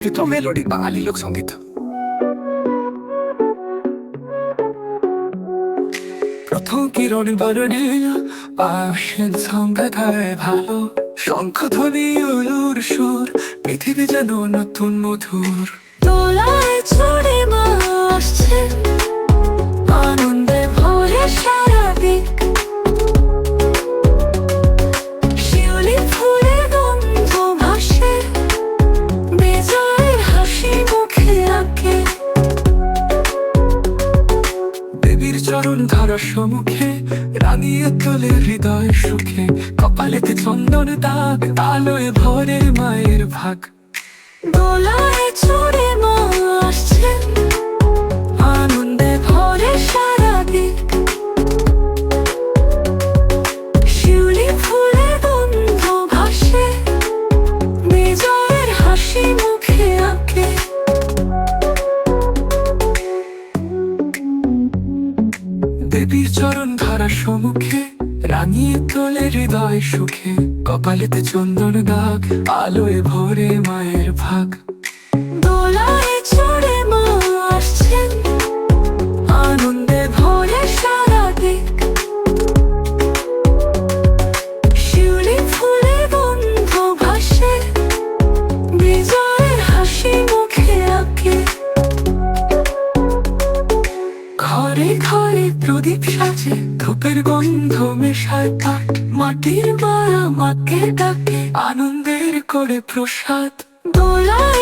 প্রকৃত মেলোডি বাঙালি লোকসঙ্গীত প্রথম কিরণ বরণে পাশের সংখ্যায় ভালো শঙ্খ ধ্বনি উলুর সুর পৃথিবী যেন নতুন মধুর তোলায় ছড়ে মা দেবীর চরণ ধারা সম্মুখে রাঙিয়ে তোলে হৃদয় সুখে, কপালেতে চন্দন দাগ, আলোয় ভরে মায়ের ভাগ। দোলায় চড়ে দেবীর চরণ ধারা সম্মুখে, রাঙিয়ে তোলে হৃদয় সুখে। কপালেতে চন্দন দাগ, আলোয় ভরে মায়ের ভাগ। প্রদীপ সাজে ধূপের গন্ধ মেশায় পাট মাটির মায়া মাকে ডাকে আনন্দের করে প্রসাদ। দোলায়